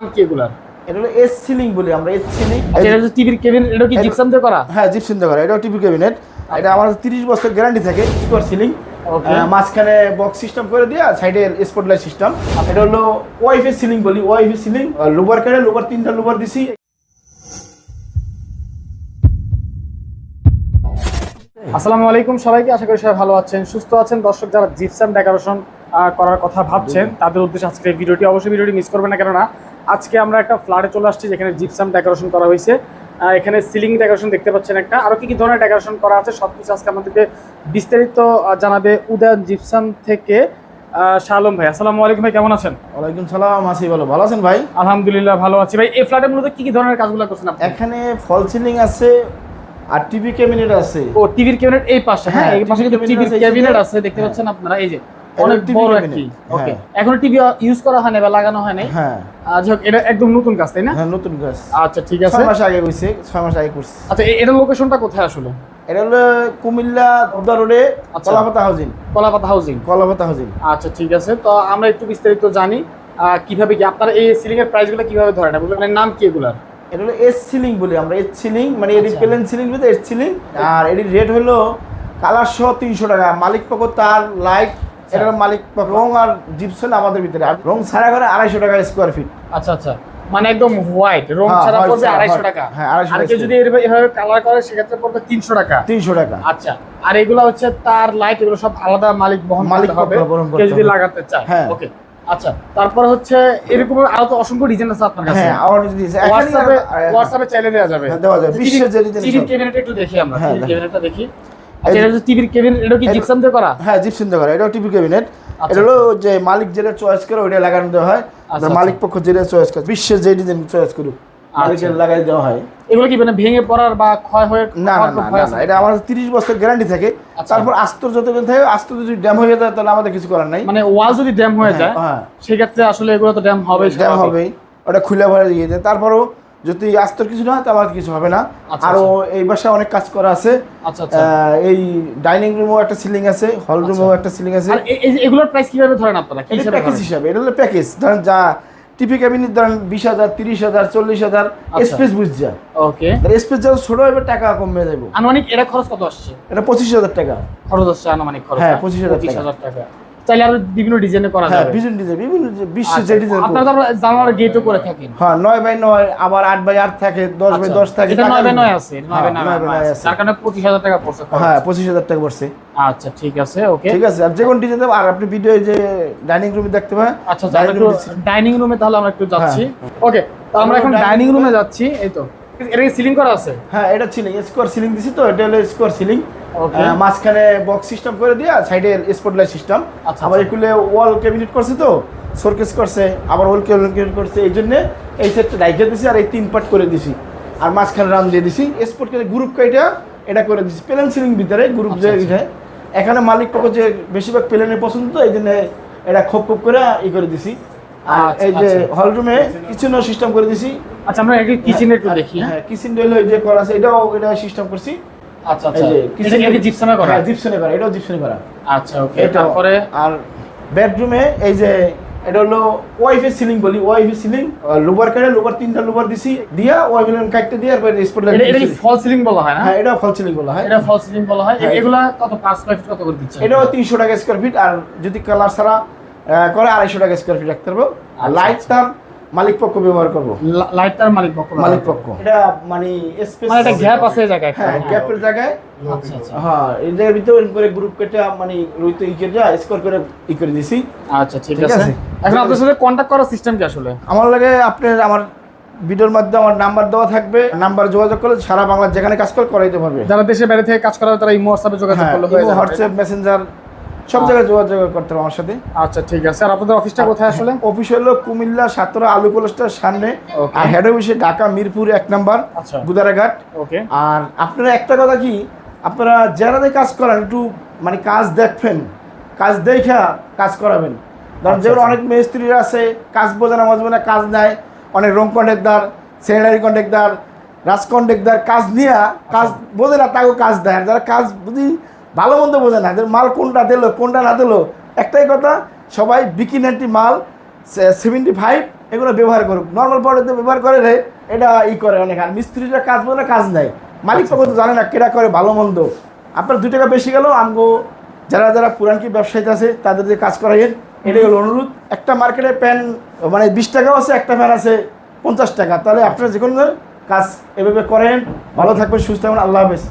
নাম কি এগুলার? এটা হলো এস সিলিং বলি আমরা এস সিলিং আচ্ছা এটা টিভির কেবিন এটা কি জিপসাম দিয়ে করা? হ্যাঁ জিপসিন করা এটাও টিভি ক্যাবিনেট এটা আমার তিরিশ বছর গ্যারান্টি থাকে স্কোয়ার সিলিং মাঝখানে বক্স সিস্টেম করে দিয়ে সাইডে স্পটলাইট সিস্টেম এটা হলো ওয়াইফে সিলিং বলি ওয়াইফে সিলিং লোবার কাটে লোবার তিনটা লোবার দিছি। আসসালামু আলাইকুম সবাইকে আশা করি সবাই ভালো আছেন সুস্থ আছেন। দর্শক যারা জিপসাম ডেকোরেশন করার কথা ভাবছেন তাদের উদ্দেশ্যে আজকে ভিডিওটি অবশ্যই ভিডিওটি মিস করবেন না কেননা আজকে আমরা একটা ফ্ল্যাটে চলে আসছি যেখানে জিপসাম ডেকোরেশন করা হয়েছে। এখানে সিলিং ডেকোরেশন দেখতে পাচ্ছেন একটা। আরও কী কী ধরনের ডেকোরেশন করা আছে সব কিছু আজকে আমাদেরকে বিস্তারিত জানাবে উদয়ন জিপসাম থেকে আলম ভাই। আসসালামু আলাইকুম ভাই কেমন আছেন? ওয়ালাইকুম সালাম আসি বলো ভালো আছেন ভাই? আলহামদুলিল্লাহ ভালো আছি ভাই। এই ফ্ল্যাটের মূলত কী কী ধরনের কাজগুলো করছেন আপনি? এখানে ফল সিলিং আছে আর টিভি ক্যাবিনেট আছে। ও টিভির ক্যাবিনেট এই পাশে হ্যাঁ হ্যাঁ, এই পাশে কিন্তু টিভির ক্যাবিনেট আছে দেখতে হ্যাঁ। পাচ্ছেন আপনারা এই যে। অনেক বড় একটি। ওকে। এখনও টিভি ইউজ করা হয় না বা লাগানো হয় হ্যাঁ। এটা একদম নতুন কাজ তাই না? হ্যাঁ নতুন গাছ আচ্ছা ঠিক আছে। ছয় মাস আগে হয়েছে ছয় মাস আগে করছি। আচ্ছা এ- এটার লোকেশনটা কোথায় আসলে? এটা হলো কুমিল্লা উদ্দা রোডে আচ্ছা। Kolapata housing Kolapata housing Kolapata housing আচ্ছা ঠিক আছে। তো আমরা একটু বিস্তারিত জানি কীভাবে কি আপনারা এই সিলিং এর প্রাইসগুলো কীভাবে ধরেন? মানে নাম কি এগুলার? এটা হলো এস সিলিং বলি আমরা এস সিলিং মানে এটি। প্লেন সিলিং বলতে এস সিলিং আর এটির রেট হলো কালার সহ তিনশো টাকা। মালিক পক্ষ তার লাইট আচ্ছা। মালিক রং আর জিপসন আমাদের ভিতরে। আর রং ছাড়া করে আড়াইশো টাকা স্কোয়ার ফিট আচ্ছা আচ্ছা। মানে একদম হোয়াইট রং হ্যাঁ, ছাড়া পড়বে আড়াইশো টাকা। হ্যাঁ, 250 আর কেউ টাকা। যদি এভাবে- কালার করে সেক্ষেত্রে পড়বে তিনশো টাকা। তিনশো টাকা। আচ্ছা। আর এগুলো হচ্ছে তার লাইট এগুলো সব আলাদা মালিক বহন মালিক হবে। কেউ যদি লাগাতে চায়। হ্যাঁ। ওকে আচ্ছা তারপর হচ্ছে এরকম আরও তো অসংখ্য ডিজাইন আছে আপনার কাছে। হ্যাঁ যদি হোয়াটসঅ্যাপে হোয়াটসঅ্যাপে চাইলে দেওয়া যাবে। হ্যাঁ, দেওয়া যাবে। বিশ্বের যে। ক্যাবিনেট একটু দেখি আমরা। হ্যাঁ, দেখি। এটা হচ্ছে টিভির এটা কি জিপসাম দিয়ে করা? হ্যাঁ জিপসন করা এটাও টিভি ক্যাবিনেট আচ্ছা, এটা হলো যে মালিক যেটা চয়েস করে ওইটা লাগানো দেওয়া হয়। আচ্ছা, মালিক পক্ষ যেটা চয়েস করে বিশ্বের যে ডিজাইন চয়েস করুক মালিকের আচ্ছা। লাগাই দেওয়া হয়। এগুলো কি মানে ভেঙে পড়ার বা ক্ষয় হয়ে না এটা আমার বছর গ্যারান্টি থাকে। আচ্ছা। তারপর আস্তর যতদিন থাকে আস্তর যদি ড্যাম হয়ে যায় তাহলে আমাদের কিছু করার নাই। মানে ওয়াল যদি ড্যাম হয়ে হ্যাঁ, যায় হ্যাঁ। সেক্ষেত্রে আসলে এগুলো তো ড্যাম হবে ড্যাম ওটা খুলে ভরে দিয়ে যায় তারপরও যদি আস্তর কিছু না হয় তাহলে কিছু হবে না। আচ্ছা, আরও এই বাসায় অনেক কাজ করা আছে। আচ্ছা আচ্ছা। এই ডাইনিং রুমেও একটা সিলিং আছে হল রুমেও একটা সিলিং আছে। আর এগুলোর প্রাইস কীভাবে ধরেন আপনারা? কি হিসাবে প্যাকেজ হিসাবে এটা হলো প্যাকেজ ধরেন যা টিপি ক্যাবিনেট ধরেন বিশ হাজার তিরিশ হাজার চল্লিশ হাজার আচ্ছা। স্পেস বুঝছা ওকে স্পেস যত ছোট হবে টাকা কমে যাবে। আনুমানিক এটা খরচ কত আসছে? এটা পঁচিশ হাজার টাকা। খরচ আসছে আনুমানিক খরচ। হ্যাঁ? 25,000 25,000 টাকা। টাকা চাইলে আরও বিভিন্ন ডিজাইনে করা হ্যাঁ যাবে। বিভিন্ন ডিজাইন বিভিন্ন যে আচ্ছা, যে ডিজাইন আপনারা তো জানালার গেটও করে থাকেন হ্যাঁ বাই আবার আট বাই আট থাকে দশ বাই আচ্ছা, দশ থাকে এটা টাকা বাই। আছে বাই আছে। কারণে পড়ছে হ্যাঁ পঁচিশ হাজার টাকা পড়ছে। আচ্ছা ঠিক আছে ওকে। ঠিক আছে আর যে কোনো ডিজাইন দেবো আর আপনি ভিডিও যে ডাইনিং রুমে দেখতে পাবেন আচ্ছা আচ্ছা, ডাইনিং রুমে তাহলে আমরা একটু যাচ্ছি। হ্যাঁ। ওকে তো আমরা এখন ডাইনিং রুমে যাচ্ছি এই তো। এটা সিলিং করা আছে হ্যাঁ এটা সিলিং স্কোয়ার সিলিং দিছি তো এটা হলো স্কোয়ার সিলিং. মাঝখানে বক্স সিস্টেম করে দিয়ে সাইডে স্পটলাইট সিস্টেম আবার আচ্ছা। এগুলো ওয়াল ক্যাবিনেট করছে তো শোরকেস করছে আবার ওয়াল ক্যাবিনেট করছে এই জন্য এই সেটটা রাইখে দিছি আর এই তিন পার্ট করে দিছি আর মাঝখানে রান দিয়ে দিছি স্পট করে গ্রুপ কাইটা এটা করে দিছি প্লেন সিলিং ভিতরে গ্রুপ আচ্ছা, যে আচ্ছা। এখানে মালিক পক্ষ যে বেশিরভাগ প্লেনের পছন্দ তো এই জন্য এটা খোপ খোপ করে ই করে দিছি আর আচ্ছা, এই যে আচ্ছা। কিচেনও সিস্টেম করে দিছি। আচ্ছা আমরা একটু কিচেনে একটু দেখি হ্যাঁ। হ্যাঁ কিচেন হলো যে করা আছে এটাও এটা সিস্টেম করছি। আচ্ছা আচ্ছা। যে এটা কি- এটা কি জিপসামে করা? হ্যাঁ জিপসনে করা এটাও জিপসনে করা। আচ্ছা ওকে তারপরে? আর বেডরুমে এই যে এটা হলো ওয়াইফে সিলিং বলি ওয়াইফে সিলিং লোবার কাটে লোবার তিনটা লোবার দিছি দিয়া ওয়াইফে কাটতে দিয়ে এরপর স্পট এটা এটা ফল সিলিং বলা হয় না? হ্যাঁ এটা ফল সিলিং বলা হয়। এটা ফল সিলিং বলা হয়। হ্যাঁ। এগুলা কত পাঁচ স্কয়ার ফিট কত করে দিচ্ছে? এটাও তিনশো টাকা স্কোয়ার ফিট আর যদি কালার ছাড়া করে আড়াইশো টাকা স্কোয়ার ফিট রাখতে পারব। আর লাইট তার মালিক পক্ষ ব্যবহার করব। লাইটটার মালিক পক্ষ মালিক পক্ষ। এটা মানে স্পেস মানে একটা গ্যাপ আছে জায়গায় হ্যাঁ গ্যাপের জায়গায়। আচ্ছা আচ্ছা। হ্যাঁ ভিতরে করে গ্রুপ কেটে মানে রুইতে ই কেটে স্কোর করে ই করে দিছি। আচ্ছা ঠিক আছে। এখন আপনার সাথে কন্টাক্ট করার সিস্টেম কি আসলে? আমার লাগে আপনার আমার ভিডিওর মাধ্যমে আমার নাম্বার দেওয়া থাকবে। নাম্বার যোগাযোগ করলে সারা বাংলা যেখানে কাজ করে করাইতে পারবে। যারা দেশে বাইরে থেকে কাজ করা তারা ইমো হোয়াটসঅ্যাপে যোগাযোগ হ্যাঁ করলে হয়ে হোয়াটসঅ্যাপ মেসেঞ্জার সব জায়গায় যোগাযোগ করতে হবে আমার সাথে। আচ্ছা ঠিক আছে। আর আপনাদের অফিসটা কোথায় আসলে? অফিস হলো কুমিল্লা সাতরা আলু কলেজটার সামনে। আর হেড অফিসে ঢাকা মিরপুর এক নাম্বার আচ্ছা। গুদারাঘাট। ওকে আর আপনারা একটা কথা কি আপনারা যারা যে কাজ করেন একটু মানে কাজ দেখবেন কাজ দেখা কাজ করাবেন। ধরেন আচ্ছা, যেমন আচ্ছা। অনেক মিস্ত্রিরা আছে কাজ বোঝে না মাঝে কাজ নেয়। অনেক রং কন্ট্রাক্টর সেনারি কন্ট্রাক্টর রাজ কন্ট্রাক্টর কাজ নিয়ে কাজ। বোঝে না তাকেও কাজ দেয়। যারা কাজ বুঝি ভালো মন্দ বোঝে না। মাল কোনটা দিলো, কোনটা না দিলো, একটাই কথা, সবাই বিকিনাটি মাল সেভেন্টি ফাইভ এগুলো ব্যবহার করুক। নর্মাল পাউডার ব্যবহার করে রে, এটা ই করে অনেক। আর মিস্ত্রিরা কাজ বলে কাজ নেয় মালিক পক্ষ তো জানে না কেটা করে ভালো মন্দ। আপনার দু টাকা বেশি গেলেও আমগো যারা যারা পুরানকি ব্যবসায়ীতে আছে, তাদের যে কাজ করাইয়েন। এটাই হলো অনুরোধ। একটা মার্কেটে প্যান মানে বিশ টাকাও আছে, একটা প্যান আছে, পঞ্চাশ টাকা। তাহলে আপনারা যে কোনো কাজ এভাবে করেন। ভালো থাকবেন, সুস্থ থাকবেন। আল্লাহ হাফেজ।